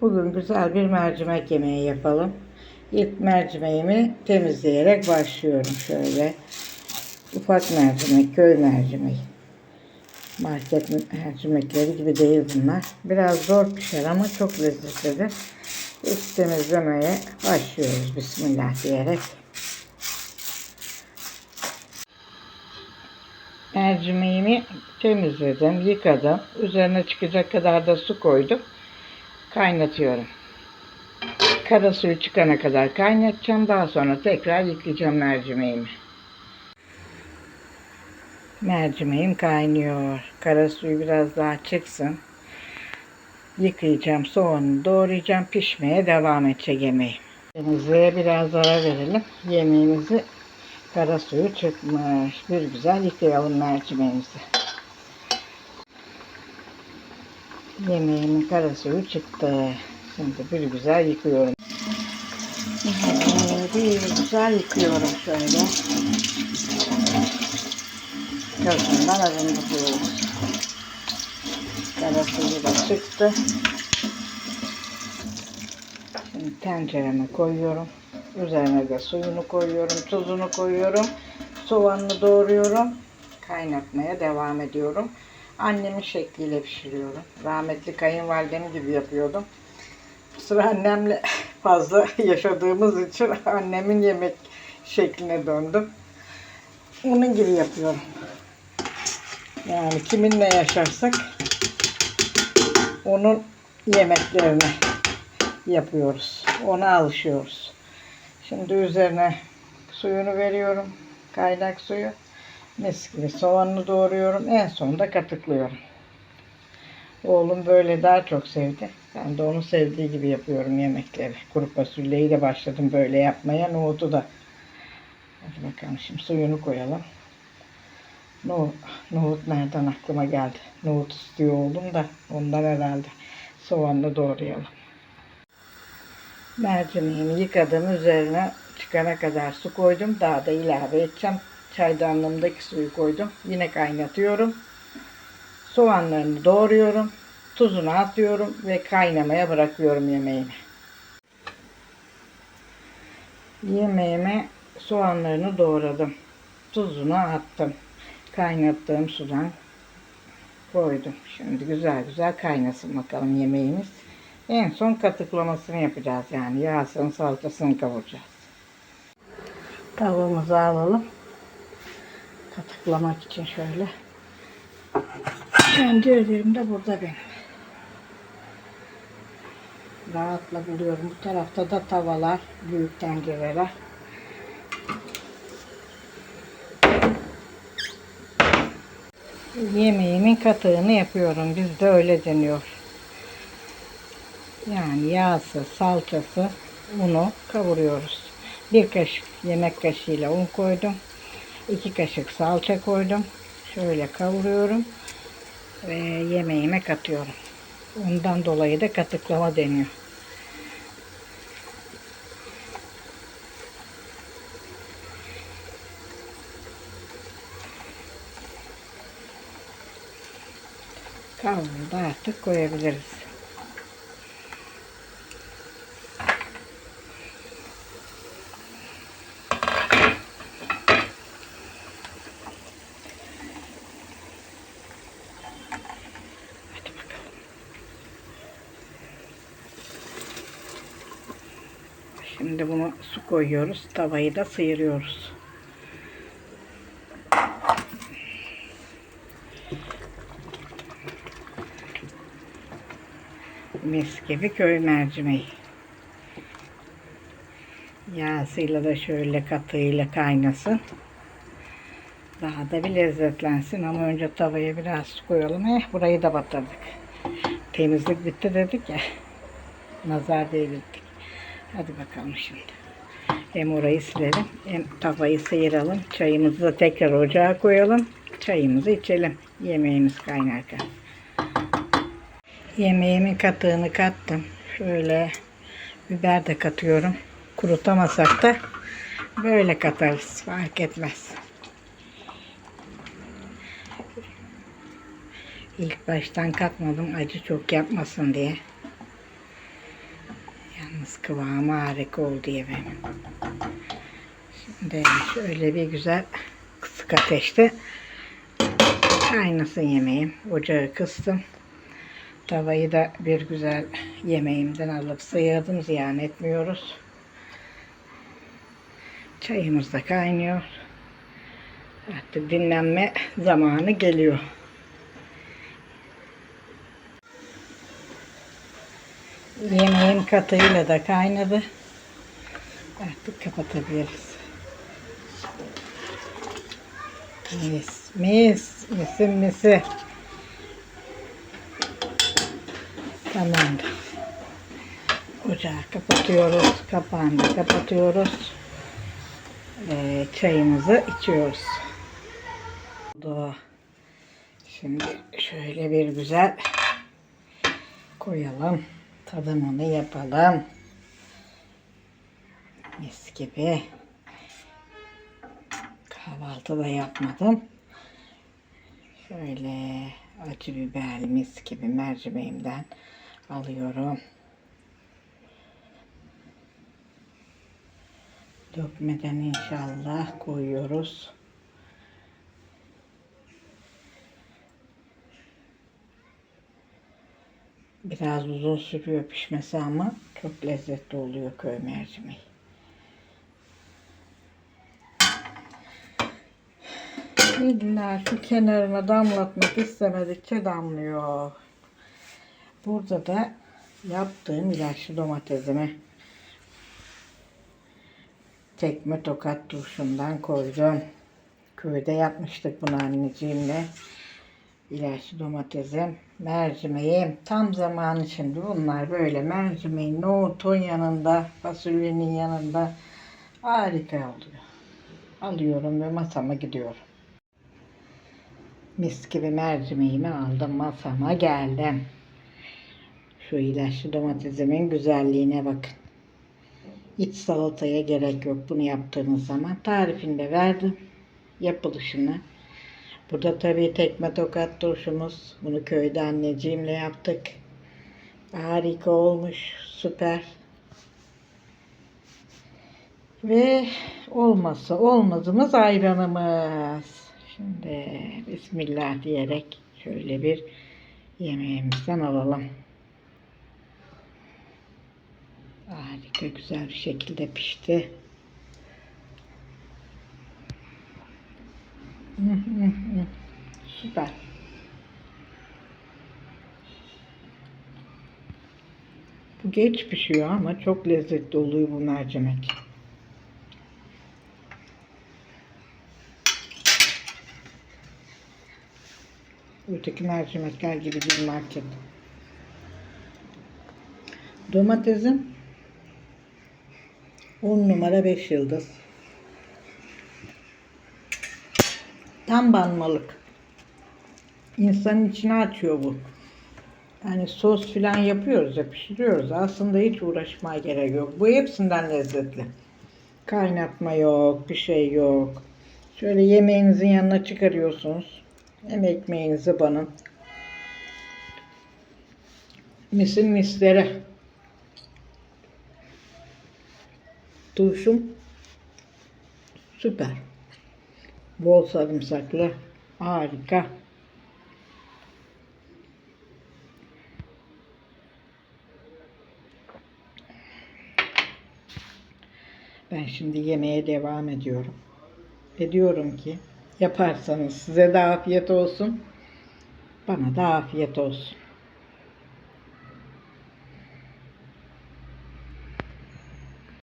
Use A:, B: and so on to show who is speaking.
A: Bugün güzel bir mercimek yemeği yapalım. İlk mercimeğimi temizleyerek başlıyorum şöyle. Ufak mercimek, köy mercimeği. Market mercimekleri gibi değil bunlar. Biraz zor pişer ama çok lezzetlidir. İlk temizlemeye başlıyoruz Bismillah diyerek. Mercimeğimi temizledim, yıkadım. Üzerine çıkacak kadar da su koydum. Kaynatıyorum. Kara suyu çıkana kadar kaynatacağım. Daha sonra tekrar yıkayacağım mercimeğimi. Mercimeğim kaynıyor. Kara suyu biraz daha çıksın. Yıkayacağım, soğanı doğrayacağım. Pişmeye devam edecek yemeğim. Temizliğe biraz ara verelim. Yemeğimizi kara suyu çıkmış. Bir güzel yıkayalım mercimeğimizi. Yemeğimin kara suyu çıktı. Şimdi bir güzel yıkıyorum. Ee, Bir güzel yıkıyorum şöyle. Gözünden arındırıyoruz. Kara suyu da çıktı. Şimdi tencereme koyuyorum. Üzerine de suyunu koyuyorum, tuzunu koyuyorum. Soğanını doğruyorum. Kaynatmaya devam ediyorum. Annemin şekliyle pişiriyorum. Rahmetli kayınvalidem gibi yapıyordum. Bu sıra annemle fazla yaşadığımız için annemin yemek şekline döndüm. Onun gibi yapıyorum. Yani kiminle yaşarsak onun yemeklerini yapıyoruz. Ona alışıyoruz. Şimdi üzerine suyunu veriyorum. Kaynak suyu. Mis gibi soğanını doğruyorum. En sonunda katıklıyorum. Oğlum böyle daha çok sevdi. Ben de onun sevdiği gibi yapıyorum yemekleri. Kuru fasulyeyi de başladım böyle yapmaya. Nohutu da. Hadi bakalım şimdi suyunu koyalım. No, nohut nereden aklıma geldi? Nohut istiyor oğlum da ondan herhalde. Soğanını doğrayalım. Mercimeğimi yıkadım. Üzerine çıkana kadar su koydum. Daha da ilave edeceğim. Çaydanlığımdaki suyu koydum. Yine kaynatıyorum. Soğanlarını doğruyorum. Tuzunu atıyorum ve kaynamaya bırakıyorum yemeğimi. Yemeğime soğanlarını doğradım. Tuzunu attım. Kaynattığım sudan koydum. Şimdi güzel güzel kaynasın bakalım yemeğimiz. En son katıklamasını yapacağız yani. Yağsını salçasını kavuracağız. Tavuğumuzu alalım. Katıklamak için şöyle. Tencerelerim de burada benim. Rahatla buluyorum. Bu tarafta da tavalar, büyük tencereler. Yemeğimin katığını yapıyorum. Bizde öyle deniyor. Yani yağsı, salçası, unu kavuruyoruz. Bir kaşık yemek kaşığıyla un koydum. İki kaşık salça koydum. Şöyle kavuruyorum. Ve yemeğime katıyorum. Ondan dolayı da katıklama deniyor. Kavruldu artık koyabiliriz. Şimdi bunu su koyuyoruz. Tavayı da sıyırıyoruz. Mis gibi köy mercimeği. Yağsıyla da şöyle katığıyla kaynasın. Daha da bir lezzetlensin ama önce tavaya biraz su koyalım. Eh burayı da batırdık. Temizlik bitti dedik ya. Nazar değdirdik. Hadi bakalım şimdi. Hem orayı silelim hem tavayı sıyıralım. Çayımızı da tekrar ocağa koyalım. Çayımızı içelim. Yemeğimiz kaynarken. Yemeğimin katığını kattım. Şöyle biber de katıyorum. Kurutamasak da böyle katarız. Fark etmez. İlk baştan katmadım acı çok yapmasın diye. Kıvamı harika oldu yemeğim. Şimdi şöyle bir güzel kısık ateşte kaynasın yemeğim. Ocağı kıstım. Tavayı da bir güzel yemeğimden alıp sıyırdım. Ziyan etmiyoruz. Çayımız da kaynıyor. Artık dinlenme zamanı geliyor. Yemeğim katıyla da kaynadı. Artık kapatabiliriz. Mis, mis, misin misi. Tamamdır. Ocağı kapatıyoruz. Kapağını kapatıyoruz. Ee, çayımızı içiyoruz. Oldu. Şimdi şöyle bir güzel koyalım. Tadımını yapalım. Mis gibi. Kahvaltı da yapmadım. Şöyle acı biberli mis gibi mercimeğimden alıyorum. Dökmeden inşallah koyuyoruz. Biraz uzun sürüyor pişmesi ama çok lezzetli oluyor köy mercimeği. İlla şu kenarına damlatmak istemedikçe damlıyor. Burada da yaptığım ilaçlı domatesimi tekme tokat turşundan koydum. Köyde yapmıştık bunu anneciğimle. İlaçlı domatesim, mercimeğim. Tam zamanı şimdi bunlar böyle mercimeğin, nohutun yanında, fasulyenin yanında harika oluyor. Alıyorum ve masama gidiyorum. Mis gibi mercimeğimi aldım masama geldim. Şu ilaçlı domatesimin güzelliğine bakın. İç salataya gerek yok bunu yaptığınız zaman. Tarifini de verdim. Yapılışını. Burada tabii tekme tokat turşumuz. Bunu köyde anneciğimle yaptık. Harika olmuş. Süper. Ve olmazsa olmazımız ayranımız. Şimdi Bismillah diyerek şöyle bir yemeğimizden alalım. Harika güzel bir şekilde pişti. Hı. Süper. Bu geç pişiyor ama çok lezzetli oluyor bu mercimek. Öteki mercimekler gibi değil market. Domatesim 10 numara 5 yıldız. Tam banmalık. İnsanın içine açıyor bu. Yani sos filan yapıyoruz ya pişiriyoruz. Aslında hiç uğraşmaya gerek yok. Bu hepsinden lezzetli. Kaynatma yok, bir şey yok. Şöyle yemeğinizin yanına çıkarıyorsunuz. Hem ekmeğinizi banın. Misin mislere. Turşum süper. Bol sarımsaklı. Harika. Ben şimdi yemeğe devam ediyorum. Ve diyorum ki yaparsanız size de afiyet olsun. Bana da afiyet olsun.